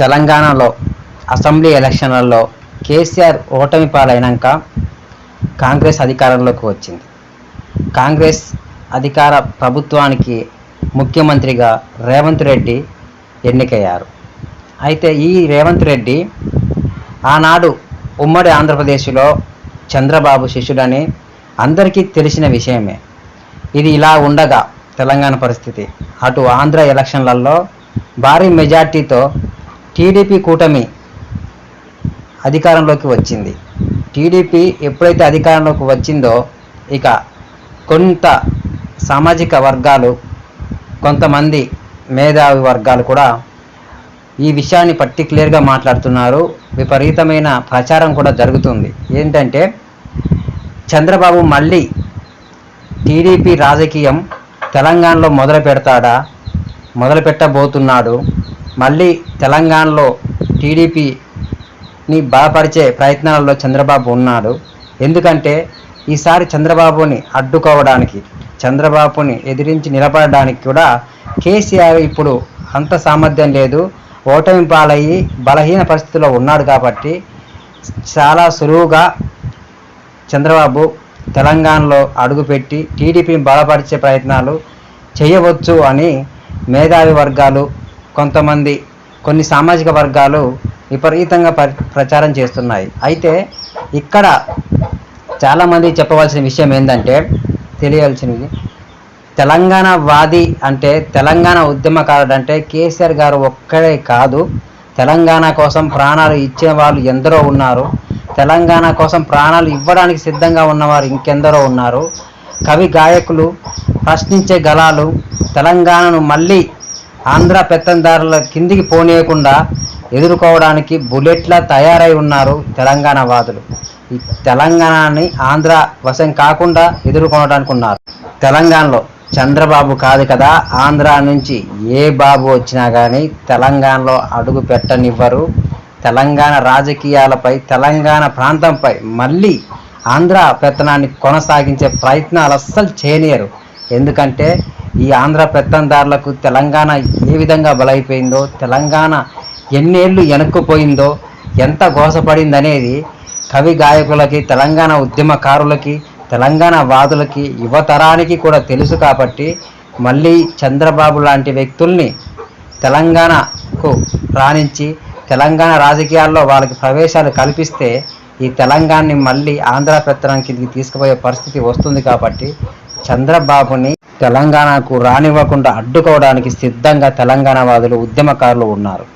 తెలంగాణలో అసెంబ్లీ ఎలక్షన్లలో కేసీఆర్ ఓటమి పాలైనాక కాంగ్రెస్ అధికారంలోకి వచ్చింది. కాంగ్రెస్ అధికార ప్రభుత్వానికి ముఖ్యమంత్రిగా రేవంత్ రెడ్డి ఎన్నికయ్యారు. అయితే ఈ రేవంత్ రెడ్డి ఆనాడు ఉమ్మడి ఆంధ్రప్రదేశ్లో చంద్రబాబు శిష్యుడని అందరికీ తెలిసిన విషయమే. ఇది ఇలా ఉండగా తెలంగాణ పరిస్థితి. అటు ఆంధ్ర ఎలక్షన్లలో భారీ మెజార్టీతో టీడీపీ కూటమి అధికారంలోకి వచ్చింది. టీడీపీ ఎప్పుడైతే అధికారంలోకి వచ్చిందో ఇక కొంత సామాజిక వర్గాలు కొంతమంది మేధావి వర్గాలు కూడా ఈ విషయాన్ని పర్టికులర్గా మాట్లాడుతున్నారు. విపరీతమైన ప్రచారం కూడా జరుగుతుంది. ఏంటంటే చంద్రబాబు మళ్ళీ టీడీపీ రాజకీయం తెలంగాణలో మొదలు పెడతాడా? మొదలు పెట్టబోతున్నాడు? మళ్ళీ తెలంగాణలో టీడీపీని బలపరిచే ప్రయత్నాలలో చంద్రబాబు ఉన్నాడు. ఎందుకంటే ఈసారి చంద్రబాబుని అడ్డుకోవడానికి చంద్రబాబుని ఎదిరించి నిలబడడానికి కూడా కేసీఆర్ ఇప్పుడు అంత సామర్థ్యం లేదు. ఓటమి పాలయ్యి బలహీన పరిస్థితిలో ఉన్నాడు కాబట్టి చాలా సులువుగా చంద్రబాబు తెలంగాణలో అడుగుపెట్టి టీడీపీని బలపరిచే ప్రయత్నాలు చేయవచ్చు అని మేధావి వర్గాలు కొంతమంది కొన్ని సామాజిక వర్గాలు విపరీతంగా ప్రచారం చేస్తున్నాయి. అయితే ఇక్కడ చాలామంది చెప్పవలసిన విషయం ఏంటంటే తెలియాల్సినది తెలంగాణ వాది అంటే తెలంగాణ ఉద్యమకారుడు అంటే కేసీఆర్ గారు ఒక్కడే కాదు. తెలంగాణ కోసం ప్రాణాలు ఇచ్చే వాళ్ళు ఎందరో ఉన్నారు. తెలంగాణ కోసం ప్రాణాలు ఇవ్వడానికి సిద్ధంగా ఉన్నవారు ఇంకెందరో ఉన్నారు. కవి గాయకులు ప్రశ్నించే గలాలు తెలంగాణను మళ్ళీ ఆంధ్ర పెత్తందారుల కిందికి పోనీయకుండా ఎదుర్కోవడానికి బుల్లెట్లా తయారై ఉన్నారు తెలంగాణ వాదులు. ఈ తెలంగాణని ఆంధ్ర వశం కాకుండా ఎదుర్కొనడానికి ఉన్నారు తెలంగాణలో చంద్రబాబు కాదు కదా ఆంధ్ర నుంచి ఏ బాబు వచ్చినా కానీ తెలంగాణలో అడుగు పెట్టనివ్వరు. తెలంగాణ రాజకీయాలపై తెలంగాణ ప్రాంతంపై మళ్ళీ ఆంధ్ర పెత్తనాన్ని కొనసాగించే ప్రయత్నాలు అస్సలు చేయనియరు. ఎందుకంటే ఈ ఆంధ్ర పెత్తందారులకు తెలంగాణ ఏ విధంగా బలైపోయిందో తెలంగాణ ఎన్నేళ్ళు వెనక్కుపోయిందో ఎంత గోసపడిందనేది కవి గాయకులకి తెలంగాణ ఉద్యమకారులకి తెలంగాణ వాదులకి యువతరానికి కూడా తెలుసు కాబట్టి మళ్ళీ చంద్రబాబు లాంటి వ్యక్తుల్ని తెలంగాణకు రాణించి తెలంగాణ రాజకీయాల్లో వాళ్ళకి ప్రవేశాలు కల్పిస్తే ఈ తెలంగాణని మళ్ళీ ఆంధ్ర పెత్తనం కిందికి తీసుకుపోయే పరిస్థితి వస్తుంది కాబట్టి చంద్రబాబుని తెలంగాణకు రానివ్వకుండా అడ్డుకోవడానికి సిద్ధంగా తెలంగాణ వాదులు ఉద్యమకారులు ఉన్నారు.